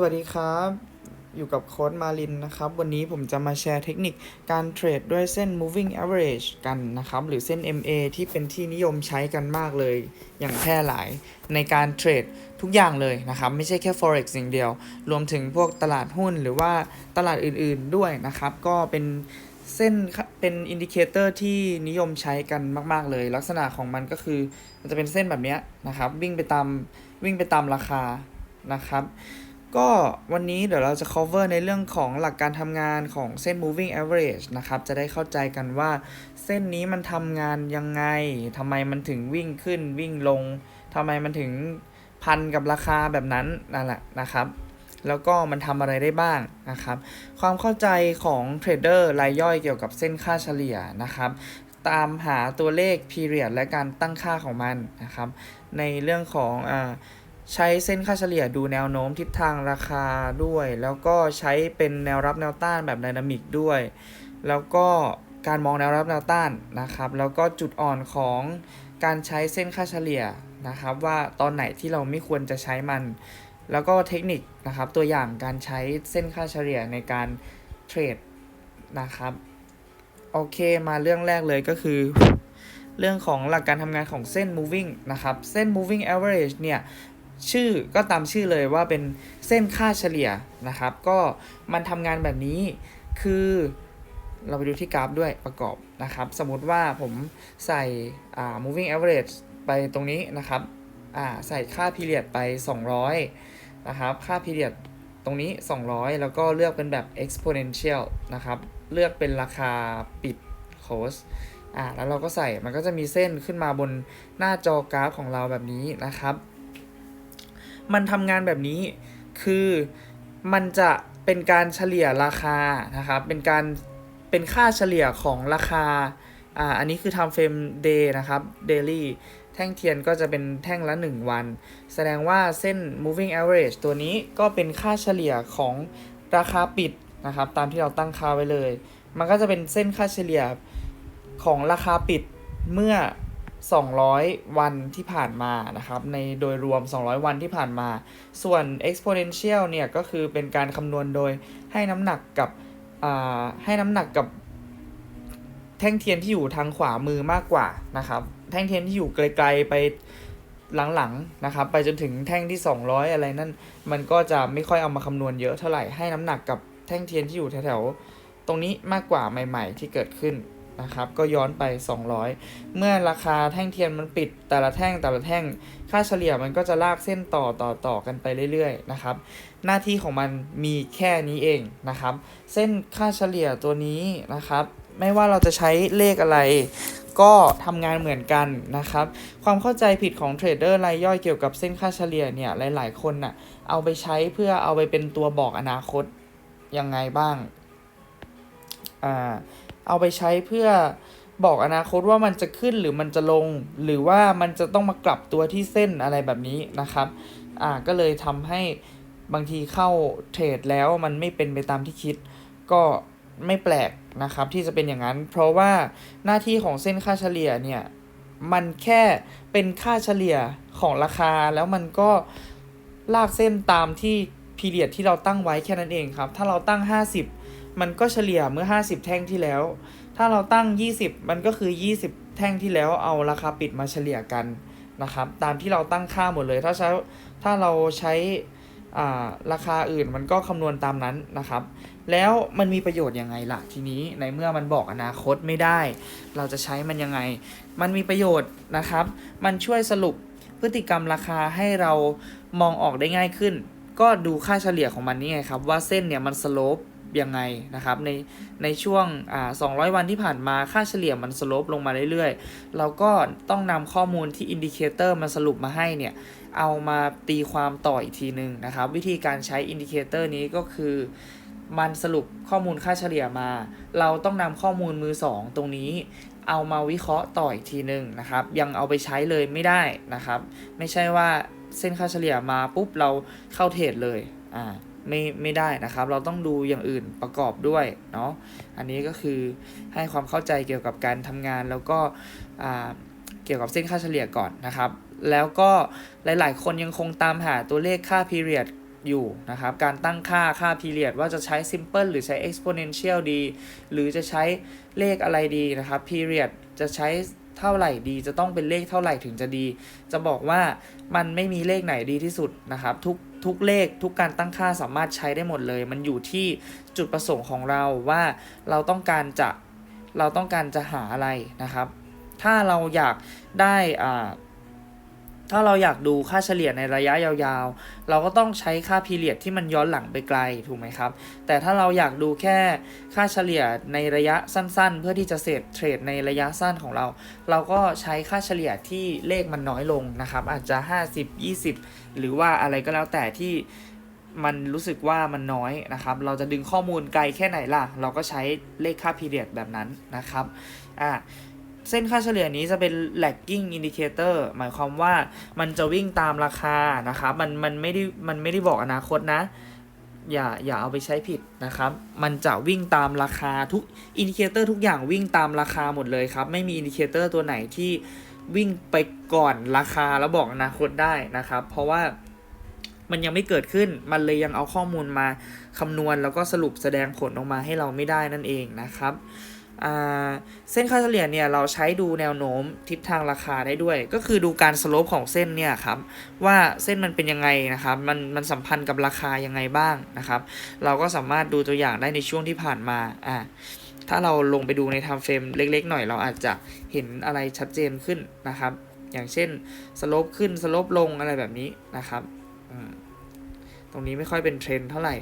สวัสดีครับ อยู่กับโค้ดมาลินนะครับ วันนี้ผมจะมาแชร์เทคนิคการเทรดด้วยเส้น moving average กันนะครับ หรือเส้น MA ที่เป็นที่นิยมใช้กันมากเลย อย่างแพร่หลายในการเทรดทุกอย่างเลยนะครับ ไม่ใช่แค่ forex อย่างเดียว รวมถึงพวกตลาดหุ้นหรือว่าตลาดอื่นๆด้วยนะครับ ก็เป็นเส้นเป็นอินดิเคเตอร์ที่นิยมใช้กันมาก ๆ เลย ลักษณะของมันก็คือมันจะเป็นเส้นแบบนี้นะครับ วิ่งไปตามวิ่งไปตามราคานะครับ ก็วันนี้เดี๋ยวเราจะ cover ในเรื่องของหลักการทำงานของเส้น moving average นะครับ จะได้เข้าใจกันว่าเส้นนี้มันทำงานยังไงทำไมมันถึงวิ่งขึ้นวิ่งลงทำไมมันถึงพันกับราคาแบบนั้นนั่นแหละนะครับ แล้วก็มันทำอะไรได้บ้างนะครับ ความเข้าใจของเทรดเดอร์รายย่อยเกี่ยวกับเส้นค่าเฉลี่ยนะครับตามหาตัวเลข period และการตั้งค่าของมันนะครับ ในเรื่องของอ่า ใช้เส้นค่าเฉลี่ยดูแนวโน้มทิศทางราคาด้วย แล้วก็ใช้เป็นแนวรับแนวต้านแบบไดนามิกด้วย แล้วก็การมองแนวรับแนวต้านนะครับ แล้วก็จุดอ่อนของการใช้เส้นค่าเฉลี่ยนะครับ ว่าตอนไหนที่เราไม่ควรจะใช้มัน แล้วก็เทคนิคนะครับตัวอย่างการใช้เส้นค่าเฉลี่ยในการเทรดนะครับโอเคมาเรื่องแรกเลยก็คือ เรื่องของหลักการทำงานของเส้น moving นะครับ เส้น moving average เนี่ย ชื่อก็ตามชื่อเลยว่าเป็นเส้นค่าเฉลี่ยนะครับ ก็มันทำงานแบบนี้คือเราไปดูที่กราฟด้วยประกอบนะครับ สมมติว่าผมใส่อ่า moving average ไปตรงนี้นะครับอ่าใส่ค่า period ไป 200 นะครับ ค่า period ตรงนี้ 200 แล้วก็เลือกเป็นแบบ exponential นะครับ เลือกเป็นราคาปิด close อ่าแล้วเราก็ใส่มันก็จะมีเส้นขึ้นมาบนหน้าจอกราฟของเราแบบนี้นะครับ มันทำงานแบบนี้ คือมันจะเป็นการเฉลี่ยราคานะครับเป็นการเป็นค่าเฉลี่ยของราคาอ่าอันนี้คือ time frame day นะครับ daily แท่งเทียนก็จะเป็นแท่งละ 1 วัน แสดงว่าเส้น moving average ตัวนี้ก็เป็นค่าเฉลี่ยของราคาปิดนะครับ ตามที่เราตั้งค่าไว้เลย มันก็จะเป็นเส้นค่าเฉลี่ยของราคาปิดเมื่อ 200 วันที่ผ่านมานะครับในโดยรวม 200 วันที่ผ่านมา ส่วน exponential เนี่ยก็คือเป็นการคำนวณโดยให้น้ำหนักกับให้น้ำหนักกับแท่งเทียนที่อยู่ทางขวามือมากกว่านะครับ แท่งเทียนที่อยู่ไกลๆไปหลังๆนะครับ ไปจนถึงแท่งที่ 200 อะไรนั่นมันก็จะไม่ค่อยเอามาคำนวณเยอะเท่าไหร่ให้น้ำหนักกับแท่งเทียนที่อยู่แถวๆตรงนี้มากกว่าใหม่ ๆ ที่เกิดขึ้น นะครับ ก็ย้อนไป 200 เมื่อราคาแท่งเทียนมันปิดแต่ละแท่งแต่ละแท่ง ค่าเฉลี่ยมันก็จะลากเส้นต่อต่อต่อกันไปเรื่อยๆนะครับ หน้าที่ของมันมีแค่นี้เองนะครับ เส้นค่าเฉลี่ยตัวนี้นะครับ ไม่ว่าเราจะใช้เลขอะไรก็ทำงานเหมือนกันนะครับ ความเข้าใจผิดของเทรดเดอร์รายย่อยเกี่ยวกับเส้นค่าเฉลี่ยเนี่ยหลาย ๆ คนน่ะเอาไปใช้เพื่อเอาไปเป็นตัวบอกอนาคตยังไงบ้าง อ่า เอาไปใช้เพื่อบอกอนาคตว่ามันจะขึ้นหรือมันจะลง หรือว่ามันจะต้องมากลับตัวที่เส้นอะไรแบบนี้นะครับ อ่าก็เลยทำให้บางทีเข้าเทรดแล้วมันไม่เป็นไปตามที่คิด ก็ไม่แปลกนะครับที่จะเป็นอย่างนั้น เพราะว่าหน้าที่ของเส้นค่าเฉลี่ยเนี่ยมันแค่เป็นค่าเฉลี่ยของราคาแล้วมันก็ลากเส้นตามที่พีเรียดที่เราตั้งไว้แค่นั้นเองครับ ถ้าเราตั้ง 50 มันก็เฉลี่ยเมื่อ 50 แท่งที่แล้ว ถ้าเราตั้ง 20 มันก็คือ 20 แท่งที่แล้วเอาราคาปิดมาเฉลี่ยกันนะครับ ตามที่เราตั้งค่าหมดเลย ถ้าใช้ถ้าเราใช้อ่าราคาอื่นมันก็คำนวณตามนั้นนะครับ แล้วมันมีประโยชน์ยังไงล่ะทีนี้ในเมื่อมันบอกอนาคตไม่ได้ เราจะใช้มันยังไง มันมีประโยชน์นะครับ มันช่วยสรุปพฤติกรรมราคาให้เรามองออกได้ง่ายขึ้น ก็ดูค่าเฉลี่ยของมันนี่ไงครับ ว่าเส้นเนี่ยมันสโลป ยังไงนะครับในในช่วงอ่า200 วันที่ผ่านมาค่าเฉลี่ยมันสลปลงมาเรื่อยๆ เราก็ต้องนำข้อมูลที่อินดิเคเตอร์มาสรุปมาให้เนี่ย เอามาตีความต่ออีกทีหนึ่งนะครับ วิธีการใช้อินดิเคเตอร์นี้ก็คือมันสรุปข้อมูลค่าเฉลี่ยมา เราต้องนำข้อมูลมือสองตรงนี้ เอามาวิเคราะห์ต่ออีกทีหนึ่งนะครับ ยังเอาไปใช้เลยไม่ได้นะครับ ไม่ใช่ว่าเส้นค่าเฉลี่ยมาปุ๊บเราเข้าเทรดเลยอ่า ไม่ไม่ได้นะครับ เราต้องดูอย่างอื่นประกอบด้วยเนาะอันนี้ก็คือให้ความเข้าใจเกี่ยวกับการทำงานแล้วก็เกี่ยวกับเส้นค่าเฉลี่ยก่อนนะครับ แล้วก็หลาย ๆ คนยังคงตามหาตัวเลขค่า period อยู่นะครับ การตั้งค่าค่า period ว่าจะใช้ simple หรือใช้ exponential ดี หรือจะใช้เลขอะไรดีนะครับ period จะใช้เท่าไหร่ดี จะต้องเป็นเลขเท่าไหร่ถึงจะดี จะบอกว่ามันไม่มีเลขไหนดีที่สุดนะครับ ทุก ทุกเลขทุกการตั้งค่าสามารถใช้ได้หมดเลย มันอยู่ที่จุดประสงค์ของเราว่าเราต้องการจะเราต้องการจะหาอะไรนะครับ ถ้าเราอยากได้อ่า ถ้าเราอยากดูค่าเฉลี่ยในระยะยาวๆ เราก็ต้องใช้ค่าพีเรียดที่มันย้อนหลังไปไกลถูกไหมครับ แต่ถ้าเราอยากดูแค่ค่าเฉลี่ยในระยะสั้นๆ เพื่อที่จะเสพเทรดในระยะสั้นของเรา เราก็ใช้ค่าเฉลี่ยที่เลขมันน้อยลงนะครับ อาจจะ 50 20 หรือว่าอะไรก็แล้วแต่ที่มันรู้สึกว่ามันน้อยนะครับ เราจะดึงข้อมูลไกลแค่ไหนล่ะ เราก็ใช้เลขค่าพีเรียดแบบนั้นนะครับ อ่า เส้นค่าเฉลี่ยนี้จะเป็น lagging indicator หมายความว่ามันจะวิ่งตามราคานะครับมันมันไม่ได้มันไม่ได้บอกอนาคตนะ อย่าอย่าเอาไปใช้ผิดนะครับ มันจะวิ่งตามราคาทุกอินดิเคเตอร์ทุกอย่างวิ่งตามราคาหมดเลยครับ ไม่มีอินดิเคเตอร์ตัวไหนที่วิ่งไปก่อนราคาแล้วบอกอนาคตได้นะครับ เพราะว่ามันยังไม่เกิดขึ้น มันเลยยังเอาข้อมูลมาคำนวณแล้วก็สรุปแสดงผลออกมาให้เราไม่ได้นั่นเองนะครับ เส้นค่าเฉลี่ยเนี่ยเราใช้ดูแนวโน้มทิศทางราคาได้ด้วย ก็คือดูการสโลปของเส้นเนี่ยครับว่าเส้นมันเป็นยังไงนะครับมันมันสัมพันธ์กับราคายังไงบ้างนะครับ เราก็สามารถดูตัวอย่างได้ในช่วงที่ผ่านมาอ่าถ้าเราลงไปดูในไทม์เฟรมเล็ก ๆ หน่อยเราอาจจะเห็นอะไรชัดเจนขึ้นนะครับ อย่างเช่นสโลปขึ้นสโลปลงอะไรแบบนี้นะครับตรงนี้ไม่ค่อยเป็นเทรนเท่าไหร่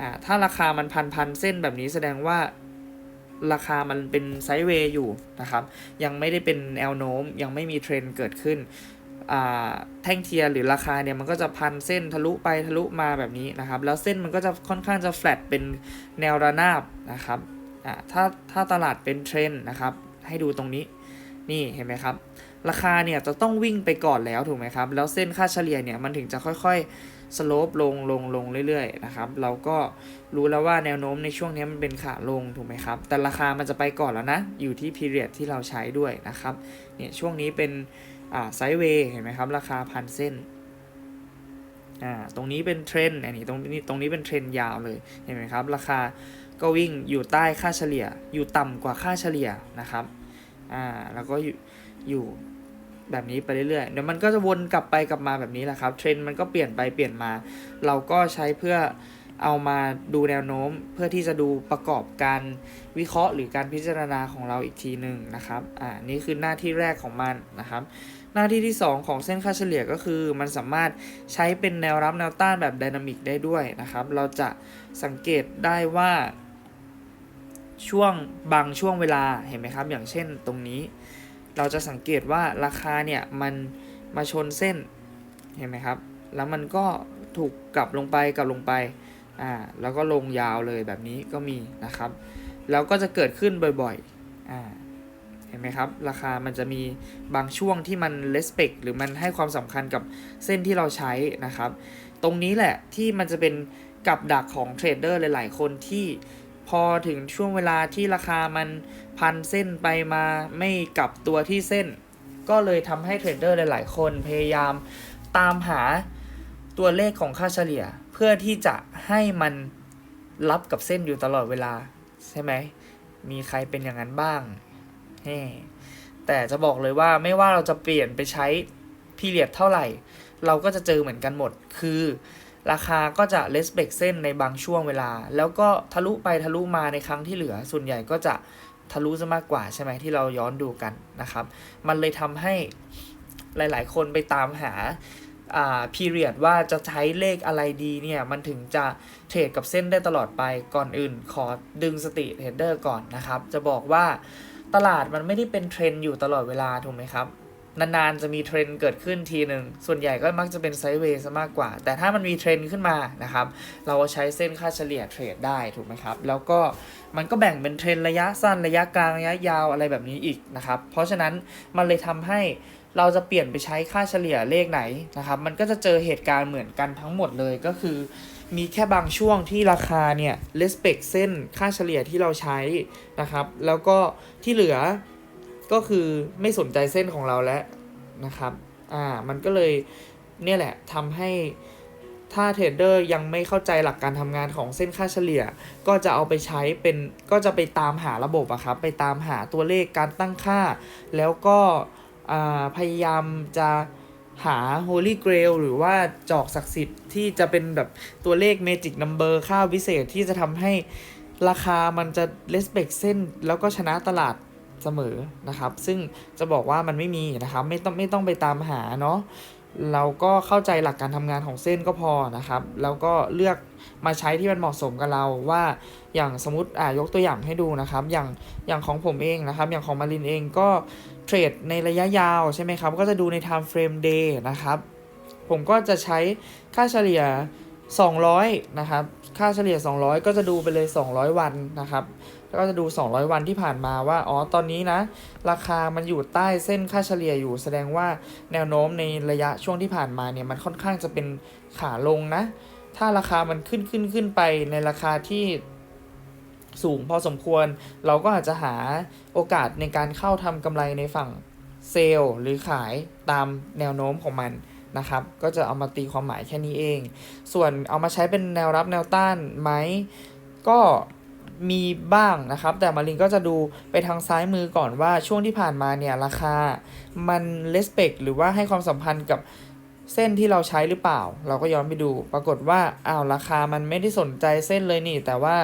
อ่าถ้าราคามันพันพันเส้นแบบนี้แสดงว่า ราคามันเป็นไซด์เวย์อยู่นะครับ ยังไม่ได้เป็นแนวโน้ม ยังไม่มีเทรนเกิดขึ้นแท่งเทียร์หรือราคาเนี่ยมันก็จะพันเส้นทะลุไปทะลุมาแบบนี้นะครับ แล้วเส้นมันก็จะค่อนข้างจะแฟลตเป็นแนวระนาบนะครับถ้าถ้าตลาดเป็นเทรนนะครับ ให้ดูตรงนี้นี่เห็นไหมครับ ราคาเนี่ยจะต้องวิ่งไปก่อนแล้วถูกไหมครับ แล้วเส้นค่าเฉลี่ยเนี่ยมันถึงจะค่อยๆสโลปลงลงลงเรื่อยๆนะครับ เราก็รู้แล้วว่าแนวโน้มในช่วงนี้มันเป็นขาลงถูกไหมครับ แต่ราคามันจะไปก่อนแล้วนะ อยู่ที่ period ที่เราใช้ด้วยนะครับ เนี่ยช่วงนี้เป็นอ่าไซด์เวย์เห็นไหมครับ ราคาพันเส้นอ่าตรงนี้เป็นเทรนด์อันนี้ตรงนี้ตรงนี้เป็นเทรนด์ยาวเลยเห็นไหมครับ ราคาก็วิ่งอยู่ใต้ค่าเฉลี่ย อยู่ต่ำกว่าค่าเฉลี่ยนะครับอ่าแล้วก็อยู่อยู่ แบบนี้ไปเรื่อยๆเดี๋ยวมันก็จะวนกลับไปกลับมาแบบนี้แหละครับ เทรนด์มันก็เปลี่ยนไปเปลี่ยนมา เราก็ใช้เพื่อเอามาดูแนวโน้มเพื่อที่จะดูประกอบการวิเคราะห์ หรือการพิจารณาของเราอีกทีหนึ่งนะครับ อ่า นี่คือหน้าที่แรกของมันนะครับ หน้าที่ที่ 2 ของเส้นค่าเฉลี่ยก็คือ มันสามารถใช้เป็นแนวรับแนวต้านแบบไดนามิกได้ด้วยนะครับ เราจะสังเกตได้ว่าช่วงบางช่วงเวลาเห็นไหมครับ อย่างเช่นตรงนี้ เราจะสังเกตว่าราคาเนี่ยมันมาชนเส้นเห็นไหมครับ แล้วมันก็ถูกกลับลงไปกลับลงไปอ่าแล้วก็ลงยาวเลยแบบนี้ก็มีนะครับ แล้วก็จะเกิดขึ้นบ่อยๆอ่าเห็นไหมครับ ราคามันจะมีบางช่วงที่มัน respect หรือมันให้ความสำคัญกับเส้นที่เราใช้นะครับ ตรงนี้แหละที่มันจะเป็นกับดักของเทรดเดอร์หลาย ๆ คนที่พอถึงช่วงเวลาที่ราคามัน พันเส้นไปมาไม่กลับตัวที่เส้น ก็เลยทำให้เทรดเดอร์หลาย ๆ คนพยายามตามหาตัวเลขของค่าเฉลี่ย เพื่อที่จะให้มันรับกับเส้นอยู่ตลอดเวลา ใช่ไหม มีใครเป็นอย่างนั้นบ้างเฮ้แต่จะบอกเลยว่าไม่ว่าเราจะเปลี่ยนไปใช้พีเรียดเท่าไหร่ เราก็จะเจอเหมือนกันหมด คือราคาก็จะเลสเบกเส้นในบางช่วงเวลา แล้วก็ทะลุไปทะลุมาในครั้งที่เหลือ ส่วนใหญ่ก็จะ ทะลุซะมากกว่าใช่ไหมที่เราย้อนดูกันนะครับ มันเลยทำให้หลาย ๆ คนไปตามหาอ่า period ว่าจะใช้เลขอะไรดีเนี่ย มันถึงจะเทรดกับเส้นได้ตลอดไปก่อนอื่น ขอดึงสติเทรดเดอร์ก่อนนะครับ จะบอกว่าตลาดมันไม่ได้เป็นเทรนด์อยู่ตลอดเวลาถูกไหมครับ นานๆจะมีเทรนด์เกิดขึ้นทีหนึ่ง ส่วนใหญ่ก็มักจะเป็นไซด์เวย์ซะมากกว่า แต่ถ้ามันมีเทรนด์ขึ้นมานะครับ เราก็ใช้เส้นค่าเฉลี่ยเทรดได้ถูกไหมครับ แล้วก็มันก็แบ่งเป็นเทรนด์ระยะสั้นระยะกลางระยะยาวอะไรแบบนี้อีกนะครับ เพราะฉะนั้นมันเลยทำให้เราจะเปลี่ยนไปใช้ค่าเฉลี่ยเลขไหนนะครับ มันก็จะเจอเหตุการณ์เหมือนกันทั้งหมดเลยก็คือ มีแค่บางช่วงที่ราคาเนี่ย respect เส้นค่าเฉลี่ยที่เราใช้นะครับ แล้วก็ที่เหลือ ก็คือไม่สนใจเส้นของเราแล้วนะครับ อ่า มันก็เลยเนี่ยแหละทำให้ถ้าเทรดเดอร์ยังไม่เข้าใจหลักการทำงานของเส้นค่าเฉลี่ย ก็จะเอาไปใช้เป็นก็จะไปตามหาระบบอะครับ ไปตามหาตัวเลขการตั้งค่า แล้วก็พยายามจะหา Holy Grail หรือว่าจอกศักดิ์สิทธิ์ที่จะเป็นแบบตัวเลข Magic Number ค่าวิเศษที่จะทำให้ราคามันจะ respect เส้น แล้วก็ชนะตลาด เสมอนะครับ ซึ่งจะบอกว่ามันไม่มีนะครับไม่ต้องไม่ต้องไปตามหาเนาะเราก็เข้าใจหลักการทำงานของเส้นก็พอนะครับ แล้วก็เลือกมาใช้ที่มันเหมาะสมกับเราว่าอย่างสมมติอ่ายกตัวอย่างให้ดูนะครับ อย่างอย่างของผมเองนะครับ อย่างของมารินเองก็เทรดในระยะยาวใช่ไหมครับ ก็จะดูใน time frame day นะครับ ผมก็จะใช้ค่าเฉลี่ย 200 นะครับ ค่าเฉลี่ย 200 ก็จะดูไปเลย 200 วันนะครับ แล้วก็จะดู 200 วันที่ผ่านมาว่า อ๋อ ตอนนี้นะ ราคามันอยู่ใต้เส้นค่าเฉลี่ยอยู่ แสดงว่าแนวโน้มในระยะช่วงที่ผ่านมาเนี่ยมันค่อนข้างจะเป็นขาลงนะ ถ้าราคามันขึ้นขึ้นขึ้นไปในราคาที่สูงพอสมควร เราก็อาจจะหาโอกาสในการเข้าทำกำไรในฝั่งเซลล์หรือขายตามแนวโน้มของมันนะครับ ก็จะเอามาตีความหมายแค่นี้เอง ส่วนเอามาใช้เป็นแนวรับแนวต้านไหม ก็ มีบ้างนะครับ แต่มารินก็จะดูไปทางซ้ายมือก่อนว่าช่วงที่ผ่านมาเนี่ยราคามัน respect หรือว่าให้ความสัมพันธ์กับเส้นที่เราใช้หรือเปล่า เราก็ย้อนไปดู ปรากฏว่าอ้าวราคามันไม่ได้สนใจเส้นเลยนี่ แต่ว่า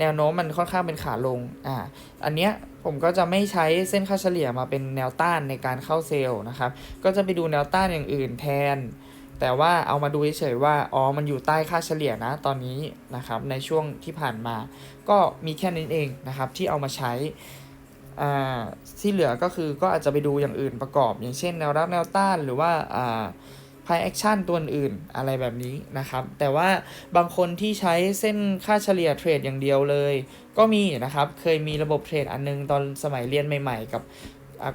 แนวโน้มมันค่อนข้างเป็นขาลงอ่าอันเนี้ยผมก็จะไม่ใช้เส้นค่าเฉลี่ยมาเป็นแนวต้านในการเข้าเซลล์นะครับ ก็จะไปดูแนวต้านอย่างอื่นแทน แต่ว่าเอามาดูเฉยๆว่า อ๋อ มันอยู่ใต้ค่าเฉลี่ยนะ ตอนนี้นะครับ ในช่วงที่ผ่านมา ก็มีแค่นี้เองนะครับ ที่เอามาใช้ ที่เหลือก็คือก็อาจจะไปดูอย่างอื่นประกอบ อย่างเช่นแนวรับแนวต้านหรือว่าอ่าพายแอคชั่นตัวอื่นอะไรแบบนี้นะครับ แต่ว่าบางคนที่ใช้เส้นค่าเฉลี่ยเทรดอย่างเดียวเลย ก็มีนะครับ เคยมีระบบเทรดอันนึงตอนสมัยเรียนใหม่ ๆ กับ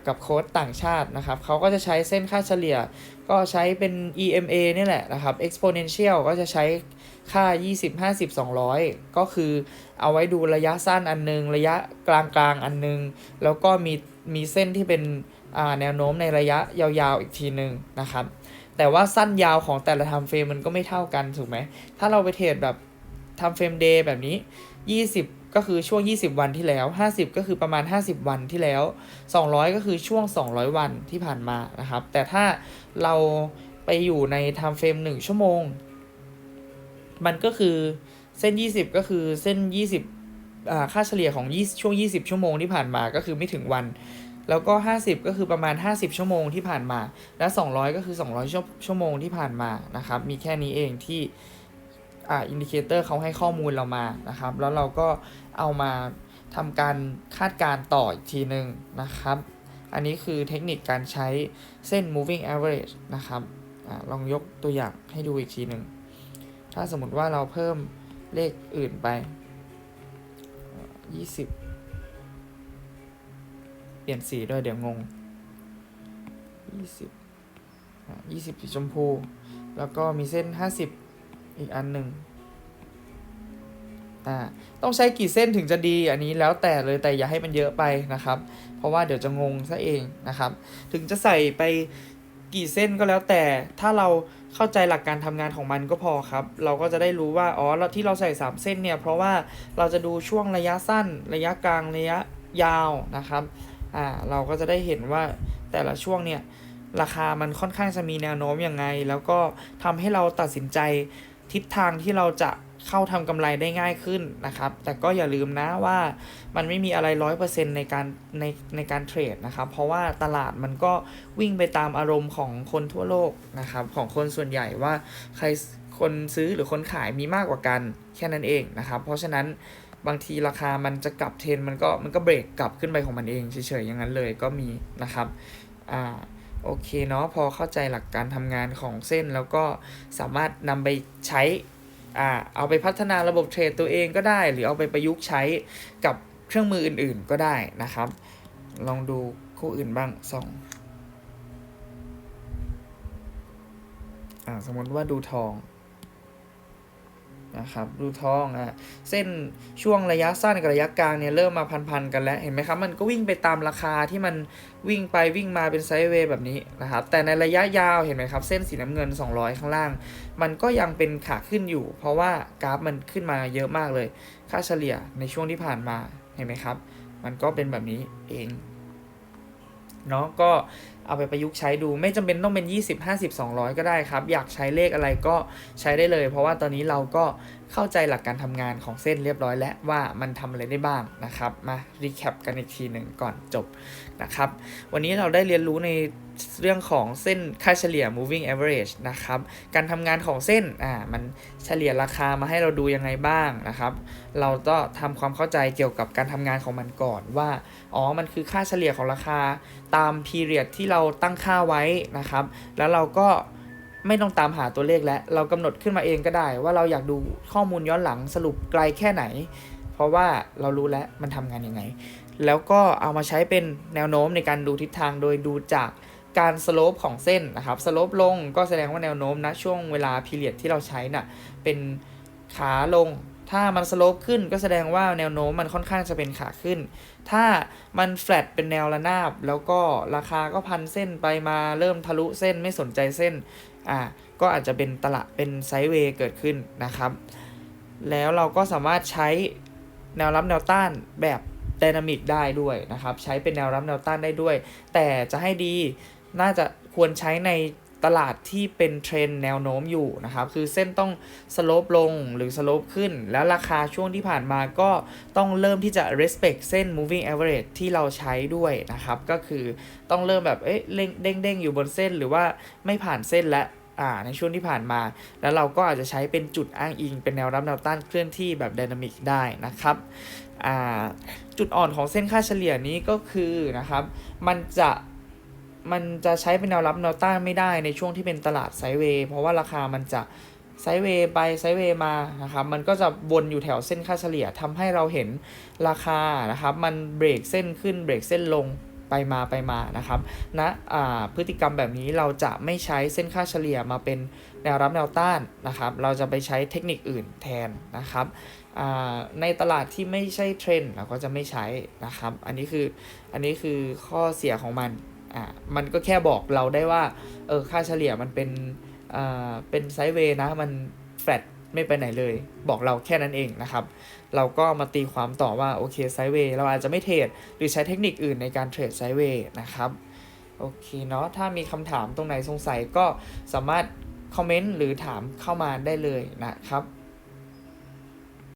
กับโค้ดต่างชาตินะครับ เขาก็จะใช้เส้นค่าเฉลี่ย ก็ใช้เป็น EMA นี่แหละนะครับ exponential ก็จะใช้ค่า 20 50 200 ก็คือเอาไว้ดูระยะสั้นอันนึง ระยะกลางๆอันนึง แล้วก็มีมีเส้นที่เป็นแนวโน้มในระยะยาวๆอีกทีหนึ่งนะครับ แต่ว่าสั้นยาวของแต่ละ time frame มันก็ไม่เท่ากันถูกไหม ถ้าเราไปเทรดแบบ time frame day แบบนี้ 20 ก็คือช่วง 20 วันที่แล้ว 50 ก็คือประมาณ 50 วันที่แล้ว 200 ก็คือช่วง 200 วันที่ผ่านมานะครับ แต่ถ้าเราไปอยู่ใน time frame 1ชั่วโมง มันก็คือเส้น 20 ก็คือเส้น 20อ่าค่าเฉลี่ยของ20ช่วง 20 ชั่วโมงที่ผ่านมาก็คือไม่ถึงวันแล้วก็ 50 ก็คือประมาณ 50 ชั่วโมงที่ผ่านมา และ 200 ก็คือ 200 ชั่วโมงที่ผ่านมานะครับ มีแค่นี้เองที่ อ่าอินดิเคเตอร์เขาให้ข้อมูลเรามานะครับ แล้วเราก็เอามาทำการคาดการณ์ต่ออีกทีหนึ่งนะครับ อันนี้คือเทคนิคการใช้เส้น moving average นะครับอาลองยกตัวอย่างให้ดูอีกทีหนึ่ง ถ้าสมมติว่าเราเพิ่มเลขอื่นไปยี่สิบเปลี่ยนสีด้วยเดี๋ยวงงยี่สิบยี่สิบสีชมพู แล้วก็มีเส้นห้าสิบ อีกอันหนึ่งอ่าต้องใช้กี่เส้นถึงจะดีอันนี้แล้วแต่เลยแต่อย่าให้มันเยอะไปนะครับ เพราะว่าเดี๋ยวจะงงซะเองนะครับ ถึงจะใส่ไปกี่เส้นก็แล้วแต่ถ้าเราเข้าใจหลักการทำงานของมันก็พอครับ เราก็จะได้รู้ว่าอ๋อที่เราใส่ 3 เส้นเนี่ย เพราะว่าเราจะดูช่วงระยะสั้น ระยะกลางระยะยาวนะครับอ่าเราก็จะได้เห็นว่าแต่ละช่วงเนี่ยราคามันค่อนข้างจะมีแนวโน้มยังไง แล้วก็ทำให้เราตัดสินใจ ทิศทางที่เราจะเข้าทำกำไรได้ง่ายขึ้นนะครับ แต่ก็อย่าลืมนะว่ามันไม่มีอะไรร้อยเปอร์เซ็นในการในในการเทรดนะครับ เพราะว่าตลาดมันก็วิ่งไปตามอารมณ์ของคนทั่วโลกนะครับ ของคนส่วนใหญ่ว่าใครคนซื้อหรือคนขายมีมากกว่ากันแค่นั้นเองนะครับ เพราะฉะนั้นบางทีราคามันจะกลับเทรนมันก็มันก็เบรกกลับขึ้นไปของมันเองเฉยๆอย่างนั้นเลยก็มีนะครับอ่า โอเคเนาะพอเข้าใจหลักการทำงานของเส้นแล้วก็สามารถนำไปใช้อ่าเอาไปพัฒนาระบบเทรดตัวเองก็ได้ หรือเอาไปประยุกต์ใช้กับเครื่องมืออื่นๆก็ได้นะครับ ลองดูคู่อื่นบ้างสองอ่าสมมติว่าดูทอง นะครับดูท้องอะเส้นช่วงระยะสั้นกับระยะกลางเนี่ยเริ่มมาพันๆกันแล้วเห็นไหมครับมันก็วิ่งไปตามราคาที่มันวิ่งไปวิ่งมาเป็นไซด์เวย์แบบนี้นะครับแต่ในระยะยาวเห็นไหมครับเส้นสีน้ำเงิน 200 ข้างล่าง มันก็ยังเป็นขาขึ้นอยู่ เพราะว่ากราฟมันขึ้นมาเยอะมากเลย ค่าเฉลี่ยในช่วงที่ผ่านมาเห็นไหมครับ มันก็เป็นแบบนี้เองเนาะก็ เอาไปประยุกต์ใช้ดู ไม่จำเป็นต้องเป็น 20 50 200 ก็ได้ครับ อยากใช้เลขอะไรก็ใช้ได้เลย เพราะว่าตอนนี้เราก็เข้าใจหลักการทำงานของเส้นเรียบร้อยแล้วว่ามันทำอะไรได้บ้างนะครับ มารีแคปกันอีกทีหนึ่งก่อนจบนะครับ วันนี้เราได้เรียนรู้ในเรื่องของเส้นค่าเฉลี่ย moving average นะครับ การทำงานของเส้น อ่า มันเฉลี่ยราคามาให้เราดูยังไงบ้างนะครับ เราก็ทำความเข้าใจเกี่ยวกับการทำงานของมันก่อนว่า อ๋อ มันคือค่าเฉลี่ยของราคาตาม period ที่เราราตั้งค่าไว้นะครับ แล้วเราก็ไม่ต้องตามหาตัวเลขแล้ว เรากำหนดขึ้นมาเองก็ได้ ว่าเราอยากดูข้อมูลย้อนหลังสรุปไกลแค่ไหน เพราะว่าเรารู้แล้วมันทำงานยังไง แล้วก็เอามาใช้เป็นแนวโน้มในการดูทิศทางโดยดูจากการสโลปของเส้นนะครับสโลปลงก็แสดงว่าแนวโน้มนะช่วงเวลา period ที่เราใช้น่ะเป็นขาลง ถ้ามันสโลปขึ้นก็แสดงว่าแนวโน้มมันค่อนข้างจะเป็นขาขึ้น ถ้ามันแฟลตเป็นแนวระนาบ แล้วก็ราคาก็พันเส้นไปมาเริ่มทะลุเส้นไม่สนใจเส้น อ่า ก็อาจจะเป็นตลาดเป็นไซด์เวย์เกิดขึ้นนะครับ แล้วเราก็สามารถใช้แนวรับแนวต้านแบบไดนามิกได้ด้วยนะครับ ใช้เป็นแนวรับแนวต้านได้ด้วย แต่จะให้ดีน่าจะควรใช้ใน ตลาดที่เป็นเทรนแนวโน้มอยู่นะครับ คือเส้นต้องสโลปลงหรือสโลปขึ้น แล้วราคาช่วงที่ผ่านมาก็ต้องเริ่มที่จะ respect เส้น moving average ที่เราใช้ด้วยนะครับ ก็คือต้องเริ่มแบบเอ๊ะเด้งเด้งอยู่บนเส้นหรือว่าไม่ผ่านเส้นและอ่าในช่วงที่ผ่านมา แล้วเราก็อาจจะใช้เป็นจุดอ้างอิง เป็นแนวรับแนวต้านเคลื่อนที่แบบไดนามิกได้นะครับอ่าจุดอ่อนของเส้นค่าเฉลี่ยนี้ก็คือนะครับ มันจะ มันจะใช้เป็นแนวรับแนวต้านไม่ได้ในช่วงที่เป็นตลาดไซเวย์เพราะว่าราคามันจะไซเวย์ไปไซเวย์มานะครับมันก็จะวนอยู่แถวเส้นค่าเฉลี่ยทำให้เราเห็นราคานะครับมันเบรกเส้นขึ้นเบรกเส้นลงไปมาไปมานะครับณนะพฤติกรรมแบบนี้เราจะไม่ใช้เส้นค่าเฉลี่ยมาเป็นแนวรับแนวต้านนะครับ เราจะไปใช้เทคนิคอื่นแทนนะครับในตลาดที่ไม่ใช่เทรนด์เราก็จะไม่ใช้นะครับ อันนี้คืออันนี้คือข้อเสียของมัน อ่ามันก็แค่บอกเราได้ว่าเออค่าเฉลี่ยมันเป็นอ่าเป็นไซด์เวย์นะมันแฟลตไม่ไปไหนเลย บอกเราแค่นั้นเองนะครับ เราก็มาตีความต่อว่าโอเคไซด์เวย์เราอาจจะไม่เทรดหรือใช้เทคนิคอื่นในการเทรดไซด์เวย์นะครับโอเคเนาะถ้ามีคำถามตรงไหนสงสัยก็สามารถคอมเมนต์หรือถามเข้ามาได้เลยนะครับ